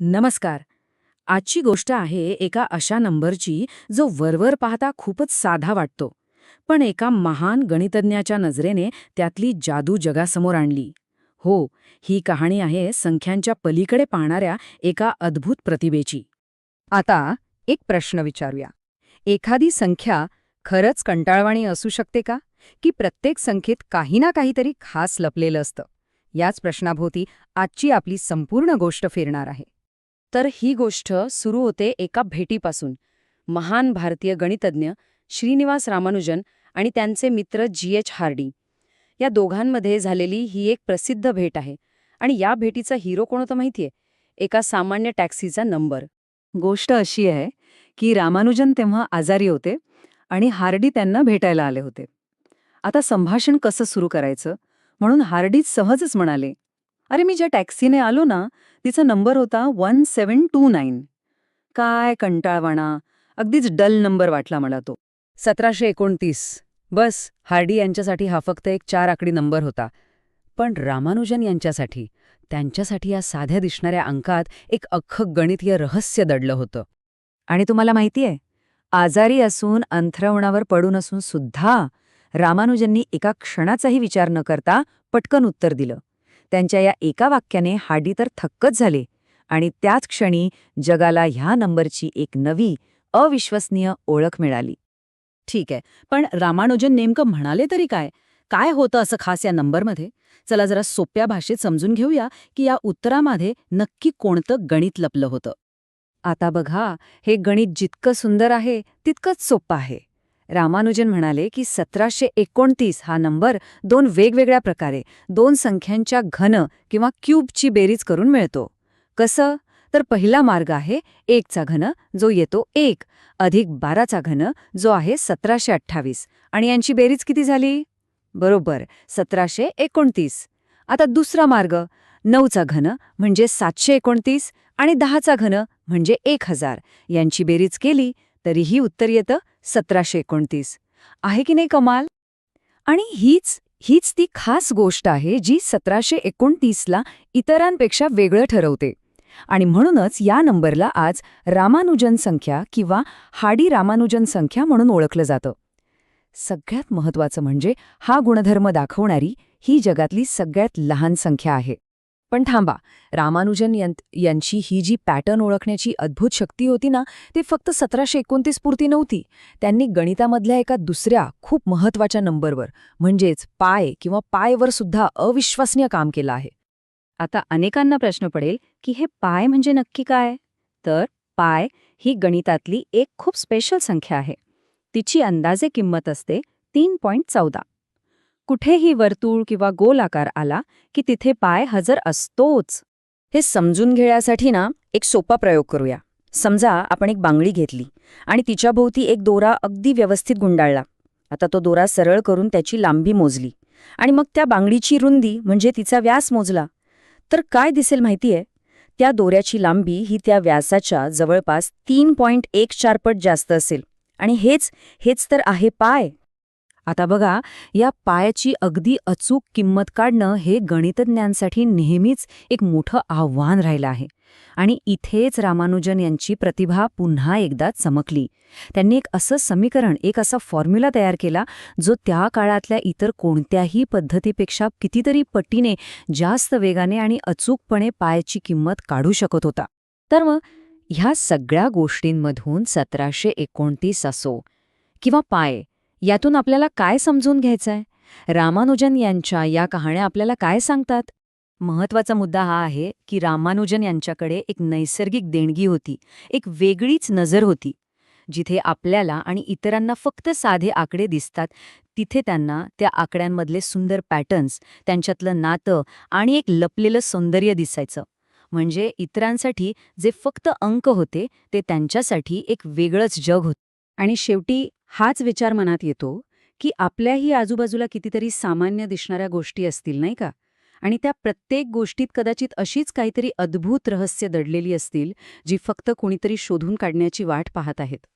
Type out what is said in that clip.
नमस्कार. आजची गोष्ट आहे एका अशा नंबरची जो वरवर पाहता खूपच साधा वाटतो. पण एका महान गणितज्ञाच्या नजरेने त्यातली जादू जगासमोर आणली. हो ही कहाणी आहे संख्यांच्या पलीकडे पाहणाऱ्या एका अद्भुत प्रतिभेची. आता एक प्रश्न विचारूया. एखादी संख्या खरंच कंटाळवाणी असू शकते का? की प्रत्येक संख्येत काही ना काहीतरी खास लपलेलं असतं? याच प्रश्नाभोवती आजची आपली संपूर्ण गोष्ट फिरणार आहे. तर ही गोष्ट सुरू होते एका भेटीपासून. महान भारतीय गणितज्ञ श्रीनिवास रामानुजन आणि त्यांचे मित्र जी. एच. हार्डी. या दोघांमध्ये झालेली ही एक प्रसिद्ध भेट आहे आणि या भेटीचा हिरो कोण होतं माहितीये? एका सामान्य टॅक्सीचा नंबर. गोष्ट अशी आहे की रामानुजन तेव्हा आजारी होते आणि हार्डी त्यांना भेटायला आले होते. आता संभाषण कसं सुरू करायचं? म्हणून हार्डी सहजच म्हणाले अरे मी ज्या टॅक्सीने आलो ना तिचा नंबर होता वन सेवन टू नाईन. काय कंटाळवाणा. अगदीच डल नंबर वाटला मला तो. सतराशे एकोणतीस. बस हार्डी यांच्यासाठी हा फक्त एक चार आकडी नंबर होता. पण रामानुजन यांच्यासाठी त्यांच्यासाठी या साध्या दिसणाऱ्या अंकात एक अख्खं गणितीय रहस्य दडलं होतं. आणि तुम्हाला माहितीये आजारी असून अंथरवणावर पडून असून सुद्धा रामानुजननी एका क्षणाचाही विचार न करता पटकन उत्तर दिलं. त्यांच्या या एका वाक्याने हाडी तर थक्कच झाले. आणि त्याच क्षणी जगाला ह्या नंबरची एक नवी अविश्वसनीय ओळख मिळाली. ठीक आहे पण रामानुजन नेमकं म्हणाले तरी काय? काय होतं असं खास या नंबरमध्ये? चला जरा सोप्या भाषेत समजून घेऊया की या उत्तरामध्ये नक्की कोणतं गणित लपलं होतं. आता बघा हे गणित जितकं सुंदर आहे तितकंच सोपं आहे. रामानुजन म्हणाले की सतराशे एकोणतीस हा नंबर दोन वेगवेगळ्या प्रकारे दोन संख्यांच्या घन किंवा क्यूबची बेरीज करून मिळतो. कसं? तर पहिला मार्ग आहे एकचा घन जो येतो एक. अधिक बाराचा घन जो आहे सतराशे अठ्ठावीस. आणि यांची बेरीज किती झाली? बरोबर सतराशे एकोणतीस. आता दुसरा मार्ग नऊचा घन म्हणजे सातशे एकोणतीस आणि दहाचा घन म्हणजे एक हजार. यांची बेरीज केली तरीही उत्तर येतं सतराशे एकोणतीस. आहे की नाही कमाल? आणि हीच हीच ती खास गोष्ट आहे जी सतराशे एकोणतीसला इतरांपेक्षा वेगळं ठरवते. आणि म्हणूनच या नंबरला आज रामानुजन संख्या किंवा हाडी रामानुजन संख्या म्हणून ओळखलं जातं. सगळ्यात महत्वाचं म्हणजे हा गुणधर्म दाखवणारी ही जगातली सगळ्यात लहान संख्या आहे. पण थांबा. रामानुजन यांची ही जी पॅटर्न ओळखण्याची अद्भुत शक्ती होती ना ती फक्त सतराशे एकोणतीस पुरती नव्हती. त्यांनी गणितामधल्या एका दुसऱ्या खूप महत्त्वाच्या नंबरवर म्हणजेच पाय किंवा पायवर सुद्धा अविश्वसनीय काम केलं आहे. आता अनेकांना प्रश्न पडेल की हे पाय म्हणजे नक्की काय? तर पाय ही गणितातली एक खूप स्पेशल संख्या आहे. तिची अंदाजे किंमत असते तीन पॉईंट चौदा. कुठेही वर्तुळ किंवा गोल आकार आला की तिथे पाय हजर असतोच. हे समजून घेण्यासाठी ना एक सोपा प्रयोग करूया. समजा आपण एक बांगडी घेतली आणि तिच्याभोवती एक दोरा अगदी व्यवस्थित गुंडाळला. आता तो दोरा सरळ करून त्याची लांबी मोजली आणि मग त्या बांगडीची रुंदी म्हणजे तिचा व्यास मोजला. तर काय दिसेल माहितीये? त्या दोऱ्याची लांबी ही त्या व्यासाच्या जवळपास तीन पॉईंट एक चार पट जास्त असेल. आणि हेच हेच तर आहे पाय. आता बघा या पायाची अगदी अचूक किंमत काढणं हे गणितज्ञांसाठी नेहमीच एक मोठं आव्हान राहिलं आहे. आणि इथेच रामानुजन यांची प्रतिभा पुन्हा एकदा चमकली. त्यांनी एक असं समीकरण एक असा फॉर्म्युला तयार केला जो त्या काळातल्या इतर कोणत्याही पद्धतीपेक्षा कितीतरी पटीने जास्त वेगाने आणि अचूकपणे पायाची किंमत काढू शकत होता. तर मग ह्या सगळ्या गोष्टींमधून सतराशे एकोणतीस असो किंवा पाय यातून आपल्याला काय समजून घ्यायचंय? रामानुजन यांच्या या कहाण्या आपल्याला काय सांगतात? महत्त्वाचा मुद्दा हा आहे की रामानुजन यांच्याकडे एक नैसर्गिक देणगी होती एक वेगळीच नजर होती जिथे आपल्याला आणि इतरांना फक्त साधे आकडे दिसतात. तिथे त्यांना त्या आकड्यांमधले सुंदर पॅटर्न्स त्यांच्यातलं नातं आणि एक लपलेलं सौंदर्य दिसायचं. म्हणजे इतरांसाठी जे फक्त अंक होते ते त्यांच्यासाठी एक वेगळंच जग होतं. आणि शेवटी हाच विचार मनात येतो की आपल्याही आजूबाजूला कितीतरी सामान्य दिसणाऱ्या गोष्टी असतील नाही का? आणि त्या प्रत्येक गोष्टीत कदाचित अशीच काहीतरी अद्भुत रहस्य दडलेली असतील जी फक्त कुणीतरी शोधून काढण्याची वाट पाहत आहेत.